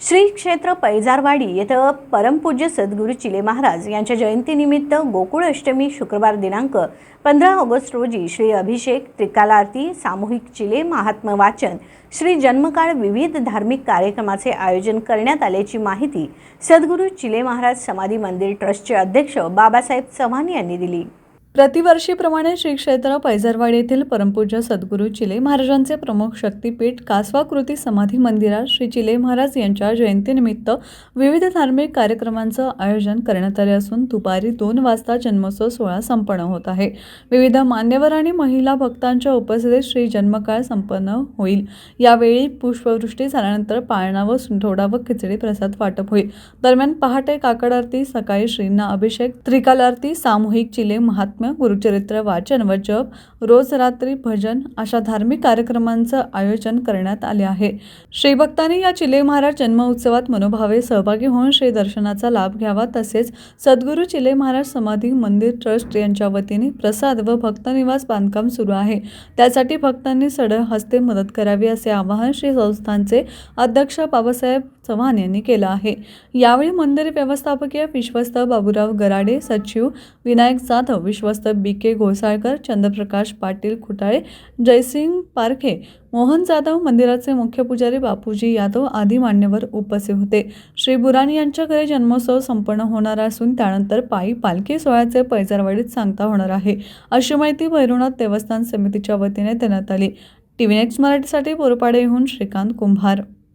श्री क्षेत्र पैजारवाडी येथं परमपूज्य सद्गुरू चिले महाराज यांच्या जयंतीनिमित्त गोकुळ अष्टमी शुक्रवार दिनांक पंधरा ऑगस्ट रोजी श्री अभिषेक त्रिकालारती सामूहिक चिले महात्म वाचन श्री जन्मकाळ विविध धार्मिक कार्यक्रमाचे आयोजन करण्यात आल्याची माहिती सद्गुरू चिले महाराज समाधी मंदिर ट्रस्टचे अध्यक्ष बाबासाहेब चव्हाण यांनी दिली. प्रतिवर्षीप्रमाणे श्री क्षेत्र पैजरवाडी येथील परमपूज्य सद्गुरू चिले महाराजांचे प्रमुख शक्तीपीठ कासवाकृती समाधी मंदिरात श्री चिले महाराज यांच्या जयंतीनिमित्त विविध धार्मिक कार्यक्रमांचं आयोजन करण्यात आले असून दुपारी दोन वाजता जन्मोत्सव सोहळा संपन्न होत आहे. विविध मान्यवर आणि महिला भक्तांच्या उपस्थितीत श्री जन्मकाळ संपन्न होईल. यावेळी पुष्पवृष्टी झाल्यानंतर पाळणा व सुंठोडा व खिचडी प्रसाद वाटप होईल. दरम्यान पहाटे काकड आरती सकाळी श्रींना अभिषेक त्रिकाल आरती सामूहिक चिले महात्म्य गुरुचरित्र वाचन व जप रोज रात्री भजन अशा धार्मिक कार्यक्रमांचं आयोजन करण्यात आले आहे. श्रीभक्तांनी या चिले महाराज जन्म उत्सवात मनोभावे सहभागी होऊन श्री दर्शनाचा लाभ घ्यावा तसेच सद्गुरू चिले महाराज समाधी मंदिर ट्रस्ट यांच्या वतीने प्रसाद व भक्तनिवास बांधकाम सुरू आहे. त्यासाठी भक्तांनी सडळ हस्ते मदत करावी असे आवाहन श्री संस्थानचे अध्यक्ष बाबासाहेब चव्हाण यांनी केलं आहे. यावेळी मंदिर व्यवस्थापकीय विश्वस्त बाबूराव गराडे सचिव विनायक जाधव विश्वस्त बी के घोसाळकर चंद्रप्रकाश पाटील खुटाळे जयसिंग पारखे मोहन जाधव मंदिराचे मुख्य पुजारी बापूजी यादव आदी मान्यवर उपस्थित होते. श्री बुराणी यांच्या घरी जन्मोत्सव संपन्न होणार असून त्यानंतर पायी पालखी सोहळ्याचे पैजारवाडीत सांगता होणार आहे. अशी माहिती भैरवनाथ देवस्थान समितीच्या वतीने देण्यात आली. टी व्ही नेक्स्ट मराठीसाठी बोरपाडेहून श्रीकांत कुंभार.